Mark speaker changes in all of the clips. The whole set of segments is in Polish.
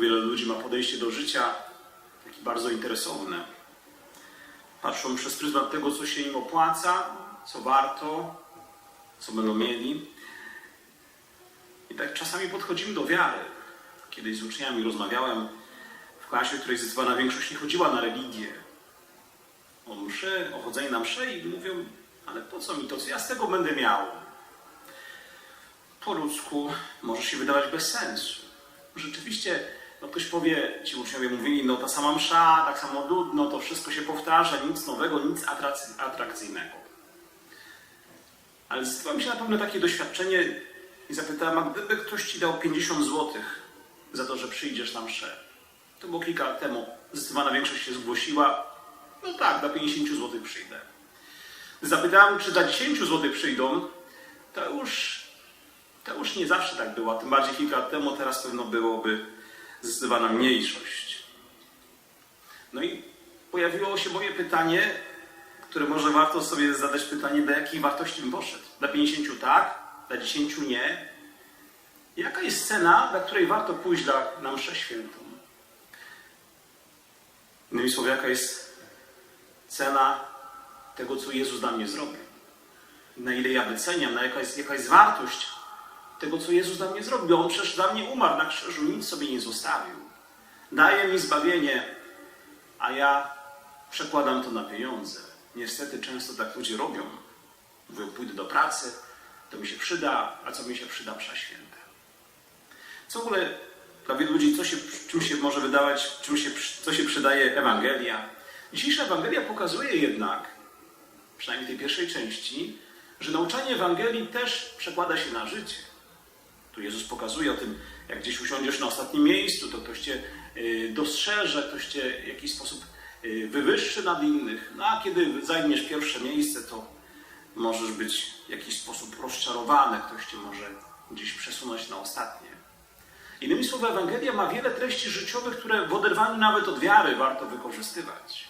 Speaker 1: Wiele ludzi ma podejście do życia takie bardzo interesowne. Patrzą przez pryzmat tego, co się im opłaca, co warto, co będą mieli. I tak czasami podchodzimy do wiary. Kiedyś z uczniami rozmawiałem w klasie, w której zdecydowana większość nie chodziła na religię. O mszy, o chodzenie na mszę i mówią, ale po co mi to, co ja z tego będę miał? Po ludzku może się wydawać bez sensu. Rzeczywiście, no ktoś powie, ci uczniowie mówili, no ta sama msza, tak samo ludno, to wszystko się powtarza, nic nowego, nic atrakcyjnego. Ale zdecydowało mi się na pewno takie doświadczenie i zapytałem, a gdyby ktoś ci dał 50 zł za to, że przyjdziesz na mszę? To było kilka lat temu. Zdecydowana większość się zgłosiła. No tak, dla 50 zł przyjdę. Zapytałem, czy dla 10 zł przyjdą, to już, to już nie zawsze tak było. Tym bardziej kilka lat temu, teraz pewno byłoby zdecydowana mniejszość. No i pojawiło się moje pytanie, które może warto sobie zadać pytanie, do jakiej wartości bym poszedł. Dla 50 tak, dla 10 nie. Jaka jest cena, dla której warto pójść dla, na mszę świętą? Innymi słowy, jaka jest cena tego, co Jezus dla mnie zrobił? Na ile ja wyceniam, na jaka jest, jaka jest wartość tego, co Jezus dla mnie zrobił? On przecież dla mnie umarł na krzyżu, nic sobie nie zostawił. Daje mi zbawienie, a ja przekładam to na pieniądze. Niestety często tak ludzie robią. Mówią, pójdę do pracy, to mi się przyda, a co mi się przyda msza. Co w ogóle dla wielu ludzi, co się, czym się może wydawać, czym się, co się przydaje Ewangelia? Dzisiejsza Ewangelia pokazuje jednak, przynajmniej tej pierwszej części, że nauczanie Ewangelii też przekłada się na życie. Tu Jezus pokazuje o tym, jak gdzieś usiądziesz na ostatnim miejscu, to ktoś cię y, dostrzeże, ktoś cię w jakiś sposób y, wywyższy nad innych. No a kiedy zajmiesz pierwsze miejsce, to możesz być w jakiś sposób rozczarowany, ktoś cię może gdzieś przesunąć na ostatnie. Innymi słowy, Ewangelia ma wiele treści życiowych, które w oderwaniu nawet od wiary warto wykorzystywać.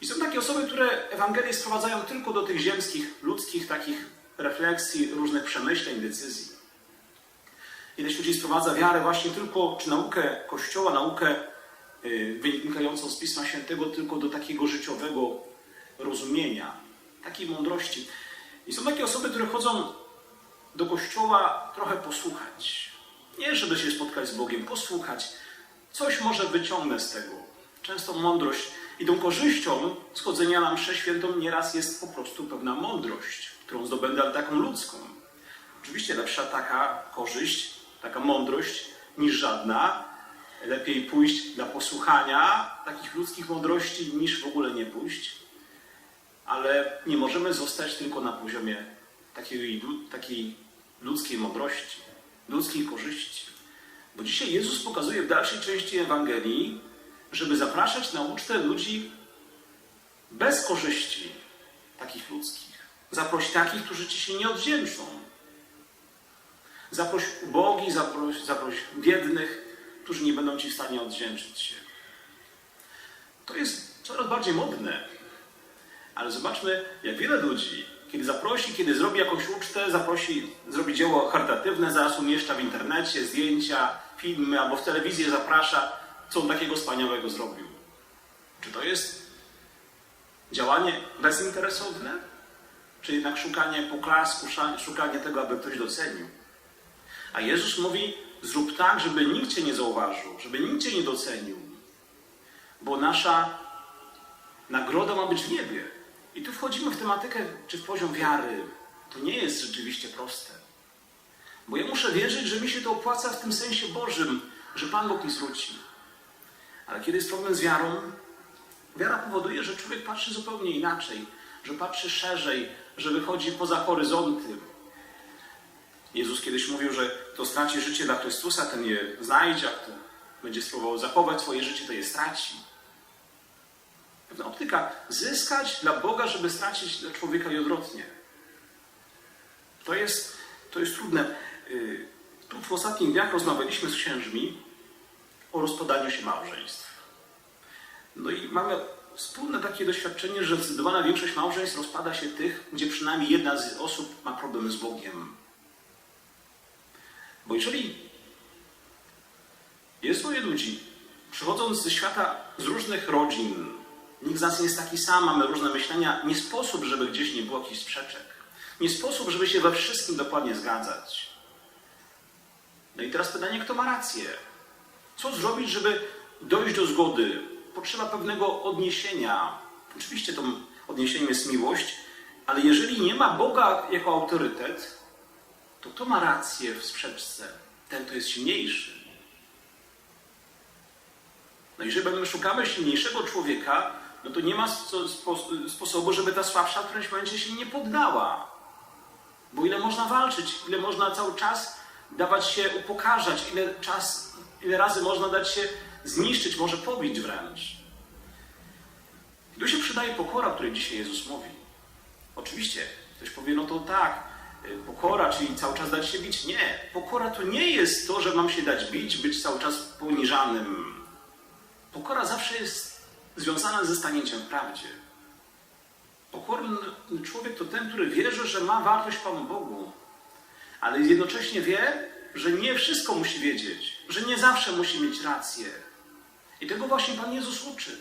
Speaker 1: I są takie osoby, które Ewangelię sprowadzają tylko do tych ziemskich, ludzkich takich refleksji, różnych przemyśleń, decyzji. Ileś ludzi sprowadza wiarę właśnie tylko, czy naukę Kościoła, naukę y, wynikającą z Pisma Świętego tylko do takiego życiowego rozumienia, takiej mądrości. I są takie osoby, które chodzą do Kościoła trochę posłuchać. Nie, żeby się spotkać z Bogiem, posłuchać. Coś może wyciągnę z tego. Często mądrość i tą korzyścią schodzenia na mszę świętą nieraz jest po prostu pewna mądrość, którą zdobędę, ale taką ludzką. Oczywiście lepsza taka korzyść, taka mądrość niż żadna. Lepiej pójść dla posłuchania takich ludzkich mądrości niż w ogóle nie pójść. Ale nie możemy zostać tylko na poziomie takiej, takiej ludzkiej mądrości, ludzkiej korzyści. Bo dzisiaj Jezus pokazuje w dalszej części Ewangelii, żeby zapraszać na ucztę ludzi bez korzyści takich ludzkich. Zaproś takich, którzy ci się nie odwdzięczą. Zaproś ubogich, zaproś, zaproś biednych, którzy nie będą ci w stanie odwdzięczyć się. To jest coraz bardziej modne. Ale zobaczmy, jak wiele ludzi, kiedy zaprosi, kiedy zrobi jakąś ucztę, zaprosi, zrobi dzieło charytatywne, zaraz umieszcza w internecie zdjęcia, filmy, albo w telewizję zaprasza, co on takiego wspaniałego zrobił. Czy to jest działanie bezinteresowne? Czy jednak szukanie poklasku, szukanie tego, aby ktoś docenił? A Jezus mówi, zrób tak, żeby nikt Cię nie zauważył, żeby nikt Cię nie docenił. Bo nasza nagroda ma być w niebie. I tu wchodzimy w tematykę, czy w poziom wiary. To nie jest rzeczywiście proste. Bo ja muszę wierzyć, że mi się to opłaca w tym sensie Bożym, że Pan Bóg mi zwróci. Ale kiedy jest problem z wiarą, wiara powoduje, że człowiek patrzy zupełnie inaczej, że patrzy szerzej, że wychodzi poza horyzonty. Jezus kiedyś mówił, że kto straci życie dla Chrystusa, ten je znajdzie, a kto będzie spróbował zachować swoje życie, to je straci. Pewna optyka zyskać dla Boga, żeby stracić dla człowieka i odwrotnie. To jest, to jest trudne. Y, Tu w ostatnich dniach rozmawialiśmy z księżmi o rozpadaniu się małżeństw. No i mamy wspólne takie doświadczenie, że zdecydowana większość małżeństw rozpada się tych, gdzie przynajmniej jedna z osób ma problem z Bogiem. Bo jeżeli Jest dwoje ludzi. Przychodząc ze świata z różnych rodzin, nikt z nas nie jest taki sam, mamy różne myślenia. Nie sposób, żeby gdzieś nie było jakichś sprzeczek. Nie sposób, żeby się we wszystkim dokładnie zgadzać. No i teraz pytanie, kto ma rację? Co zrobić, żeby dojść do zgody? Potrzeba pewnego odniesienia. Oczywiście to odniesieniem jest miłość, ale jeżeli nie ma Boga jako autorytet, to ma rację w sprzeczce? Ten, kto jest silniejszy. No i jeżeli my szukamy silniejszego człowieka, no to nie ma spo- spo- sposobu, żeby ta słabsza w którymś momencie się nie poddała. Bo ile można walczyć, ile można cały czas dawać się upokarzać, ile, czas, ile razy można dać się zniszczyć, może pobić wręcz. I tu się przydaje pokora, o której dzisiaj Jezus mówi. Oczywiście, ktoś powie, no to tak, pokora, czyli cały czas dać się bić. Nie, pokora to nie jest to, że mam się dać bić, być cały czas poniżanym. Pokora zawsze jest związana ze stanięciem w prawdzie. Pokorny człowiek to ten, który wierzy, że ma wartość Panu Bogu, ale jednocześnie wie, że nie wszystko musi wiedzieć, że nie zawsze musi mieć rację. I tego właśnie Pan Jezus uczy.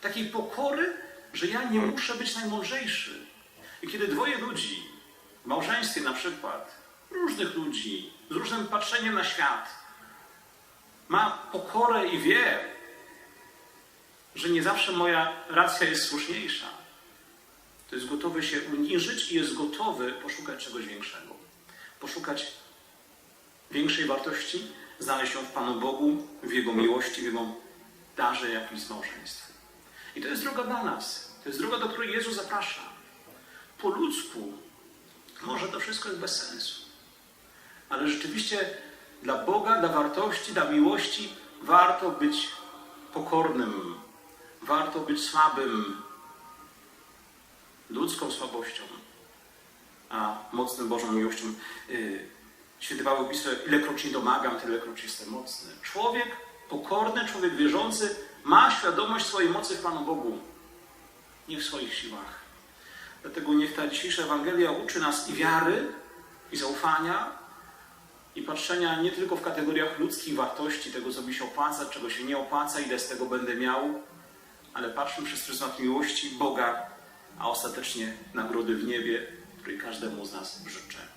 Speaker 1: Takiej pokory, że ja nie muszę być najmądrzejszy. I kiedy dwoje ludzi, w małżeństwie na przykład, różnych ludzi, z różnym patrzeniem na świat, ma pokorę i wie, że nie zawsze moja racja jest słuszniejsza, to jest gotowy się uniżyć i jest gotowy poszukać czegoś większego. Poszukać większej wartości, znaleźć ją w Panu Bogu, w Jego miłości, w Jego darze, jakim jest. I to jest droga dla nas. To jest droga, do której Jezus zaprasza. Po ludzku może to wszystko jest bez sensu. Ale rzeczywiście dla Boga, dla wartości, dla miłości warto być pokornym, warto być słabym, ludzką słabością, a mocnym Bożą miłością. Yy, Święty Paweł pisze, ilekroć nie domagam, tylekroć jestem mocny. Człowiek pokorny, człowiek wierzący ma świadomość swojej mocy w Panu Bogu, nie w swoich siłach. Dlatego niech ta dzisiejsza Ewangelia uczy nas i wiary, i zaufania, i patrzenia nie tylko w kategoriach ludzkich wartości, tego co mi się opłaca, czego się nie opłaca, ile z tego będę miał, ale patrzmy przez pryzmat miłości Boga, a ostatecznie nagrody w niebie, której każdemu z nas życzę.